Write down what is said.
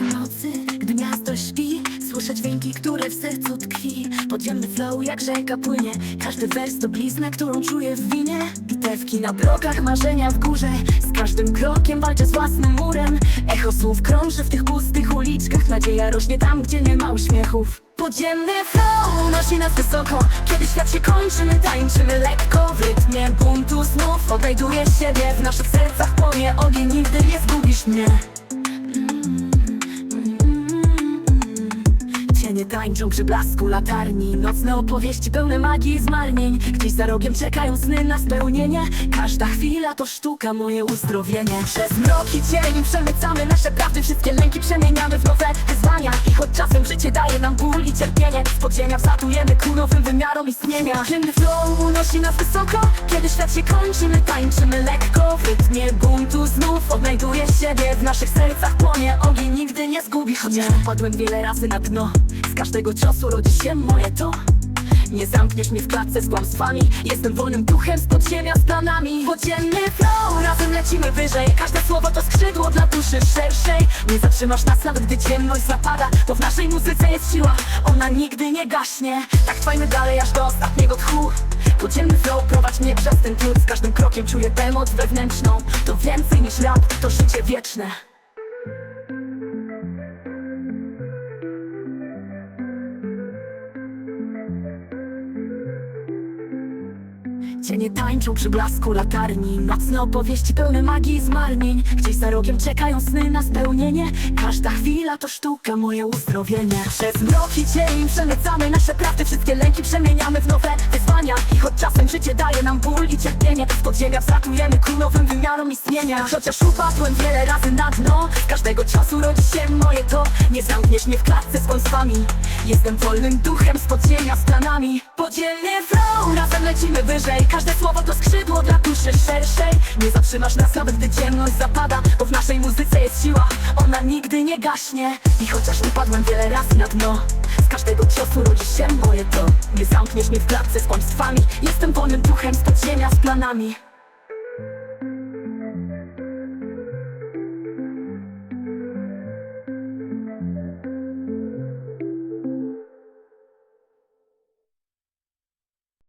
nocy, gdy miasto śpi Słyszę dźwięki, które w sercu tkwi. Podziemny flow jak rzeka płynie. Każdy wers to bliznę, którą czuję w winie. Bitewki na blokach, marzenia w górze. Z każdym krokiem walczę z własnym murem. Echo słów krąży w tych pustych uliczkach. Nadzieja rośnie tam, gdzie nie ma uśmiechów. Podziemny flow nosi nas wysoko. Kiedy świat się kończy, my tańczymy lekko. W rytmie buntu znów odnajduję siebie. W naszych sercach płonie ogień, nigdy nie zgubisz mnie Cienie tańczą przy blasku latarni. Nocne opowieści pełne magii i zmarnień. Gdzieś za rogiem czekają sny na spełnienie. Każda chwila to sztuka, moje uzdrowienie. Przez mrok i cień przemycamy nasze prawdy. Wszystkie lęki przemieniamy w nowe wyzwania. I choć czasem życie daje nam ból i cierpienie Z podziemia wzlatujemy ku nowym wymiarom istnienia. Ciemny flow unosi nas wysoko. Kiedy świat się kończy, my tańczymy lekko. W rytmie buntu znów odnajduję siebie W naszych sercach płonie ogień, nie zgubisz mnie Padłem wiele razy na dno. Z każdego ciosu rodzi się moje to. Nie zamkniesz mnie w klatce z kłamstwami. Jestem wolnym duchem z podziemia z planami. Podziemny flow, razem lecimy wyżej. Każde słowo to skrzydło dla duszy szerszej. Nie zatrzymasz nas nawet gdy ciemność zapada Bo w naszej muzyce jest siła, ona nigdy nie gaśnie. Tak trwajmy dalej aż do ostatniego tchu. Podziemny flow, prowadź mnie przez ten trud Z każdym krokiem czuję tę moc wewnętrzną. To więcej niż rap, to życie wieczne Cienie tańczą przy blasku latarni. Nocne opowieści pełne magii i zmarnień. Gdzieś za rogiem czekają sny na spełnienie. Każda chwila to sztuka, moje uzdrowienie. Przez mrok i cień przemycamy nasze prawdy. Wszystkie lęki przemieniamy w nowe wyzwania. I choć czasem życie daje nam ból i cierpienie Z podziemia wstartujemy ku nowym wymiarom istnienia. Chociaż upadłem wiele razy na dno każdego czasu rodzi się moje to Nie zamkniesz mnie w klatce z kłamstwami. Jestem wolnym duchem z podziemia z planami. Podzielnie flow, razem lecimy wyżej. Każde słowo to skrzydło dla duszy szerszej. Nie zatrzymasz nas nawet gdy ciemność zapada Bo w naszej muzyce jest siła, ona nigdy nie gaśnie. I chociaż upadłem wiele razy na dno Z każdego ciosu rodzi się moje to Nie zamkniesz mnie w klatce z kłamstwami. Jestem wolnym duchem z podziemia z planami